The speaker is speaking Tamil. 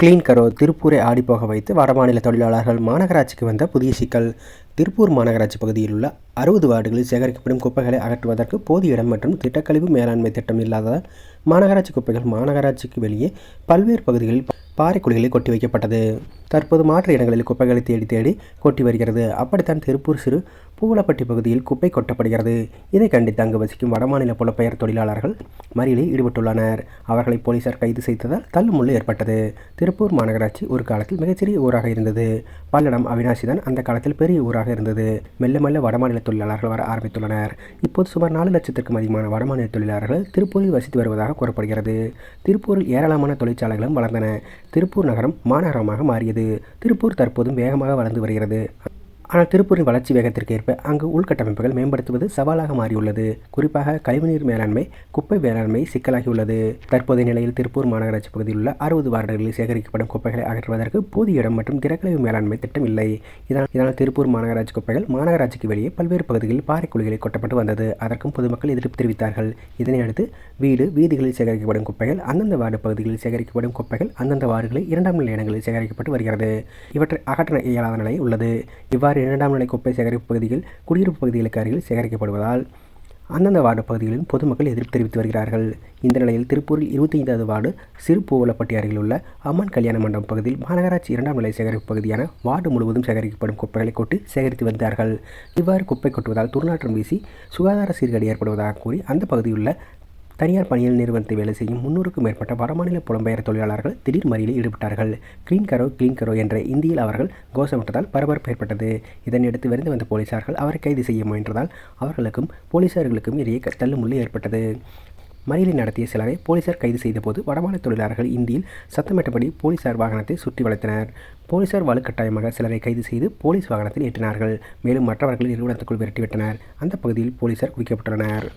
கிளீன் கரோ திருப்பூரை ஆடிப்போக வைத்து வடமாநில தொழிலாளர்கள் மாநகராட்சிக்கு வந்த புதிய சிக்கல். திருப்பூர் மாநகராட்சி பகுதியில் உள்ள அறுபது வார்டுகளில் சேகரிக்கப்படும் குப்பைகளை அகற்றுவதற்கு போதிய இடம் மற்றும் திட்டக்கழிவு மேலாண்மை திட்டம் இல்லாததால் மாநகராட்சி குப்பைகள் மாநகராட்சிக்கு வெளியே பல்வேறு பகுதிகளில் பாறைக்குழிகளில் கொட்டி வைக்கப்பட்டது. தற்போது மாற்று இடங்களில் குப்பைகளை தேடி தேடி கொட்டி வருகிறது. அப்படித்தான் திருப்பூர் சிறு பூவலப்பட்டி பகுதியில் குப்பை கொட்டப்படுகிறது. இதை கண்டித்து அங்கு வசிக்கும் வடமாநில புலப்பெயர் தொழிலாளர்கள் மறியலில் ஈடுபட்டுள்ளனர். அவர்களை போலீசார் கைது செய்ததால் தள்ளுமுள்ளு ஏற்பட்டது. திருப்பூர் மாநகராட்சி ஒரு காலத்தில் மிகச்சிறிய ஊராக இருந்தது. பல்லடம் அவினாசி தான் அந்த காலத்தில் பெரிய ஊராக இருந்தது. மெல்ல மெல்ல வடமாநில தொழிலாளர்கள் வர ஆரம்பித்துள்ளனர். இப்போது சுமார் நாலு லட்சத்திற்கும் அதிகமான வடமாநில தொழிலாளர்கள் திருப்பூரில் வசித்து வருவதாக கூறப்படுகிறது. திருப்பூரில் ஏராளமான தொழிற்சாலைகளும் வளர்ந்தன. திருப்பூர் நகரம் மாநகரமாக மாறியது. திருப்பூர் தற்போதும் வேகமாக வளர்ந்து வருகிறது. ஆனால் திருப்பூரின் வளர்ச்சி வேகத்திற்கு ஏற்ப அங்கு உள்கட்டமைப்புகள் மேம்படுத்துவது சவாலாக மாறியுள்ளது. குறிப்பாக கழிவுநீர் மேலாண்மை குப்பை மேலாண்மை சிக்கலாகியுள்ளது. தற்போதைய நிலையில் திருப்பூர் மாநகராட்சி பகுதியில் உள்ள அறுபது வார்டுகளில் சேகரிக்கப்படும் குப்பைகளை அகற்றுவதற்கு போதிய இடம் மற்றும் திறக்கழிவு மேலாண்மை திட்டம் இல்லை. இதனால் இதனால் திருப்பூர் மாநகராட்சி குப்பைகள் மாநகராட்சிக்கு வெளியே பல்வேறு பகுதிகளில் பாறைக்குழிகளில் கொட்டப்பட்டு வந்தது. அதற்கும் பொதுமக்கள் எதிர்ப்பு தெரிவித்தார்கள். இதனையடுத்து வீடு வீதிகளில் சேகரிக்கப்படும் குப்பைகள் அந்தந்த வார்டு பகுதிகளில் சேகரிக்கப்படும் குப்பைகள் அந்தந்த வார்டுகளில் இரண்டாம் நிலை இடங்களில் சேகரிக்கப்பட்டு வருகிறது. இவற்றை அகற்ற இயலாத நிலை உள்ளது. இவ்வாறு இரண்டாம் நிலை குப்பை சேகரிப்பு பகுதிகள் குடியிருப்பு பகுதிகளுக்கு அருகில் சேகரிக்கப்படுவதால் அந்தந்த வார்டு பகுதிகளிலும் பொதுமக்கள் எதிர்ப்பு தெரிவித்து வருகிறார்கள். இந்த நிலையில் திருப்பூரில் இருபத்தி ஐந்தாவது வார்டு சிறுபூவலப்பட்டி அருகில் உள்ள அம்மன் கல்யாண மண்டபம் பகுதியில் மாநகராட்சி இரண்டாம் நிலை சேகரிப்பு பகுதியான வார்டு முழுவதும் சேகரிக்கப்படும் குப்பைகளை கொட்டி சேகரித்து வந்தார்கள். இவ்வாறு குப்பை கொட்டுவதால் துர்நாற்றம் வீசி சுகாதார சீர்கேடு ஏற்படுவதாக கூறி அந்த பகுதியில் உள்ள தனியார் பணியில் நிறுவனத்தில் வேலை செய்யும் முன்னூறுக்கும் மேற்பட்ட வடமாநில புலம்பெயர் தொழிலாளர்கள் திடீர் மறியலில் ஈடுபட்டார்கள். கிளீன் கரோ கிளீன் கரோ என்ற இந்தியில் அவர்கள் கோஷமிட்டதால் பரபரப்பு ஏற்பட்டது. இதனையடுத்து விரைந்து வந்த போலீசார்கள் அவரை கைது செய்ய முயன்றதால் அவர்களுக்கும் போலீசார்களுக்கும் இடையே தள்ளுமுள்ளு ஏற்பட்டது. மறியலை நடத்திய சிலரை போலீசார் கைது செய்தபோது வடமாநில தொழிலாளர்கள் இந்தியில் சத்தமிட்டபடி போலீசார் வாகனத்தை சுற்றி வளைத்தனர். போலீசார் வலுக்கட்டாயமாக சிலரை கைது செய்து போலீஸ் வாகனத்தில் ஏற்றினார்கள். மேலும் மற்றவர்கள் நிறுவனத்துக்குள் விரட்டிவிட்டனர் அந்த பகுதியில் போலீசார் குவிக்கப்பட்டுள்ளனர்.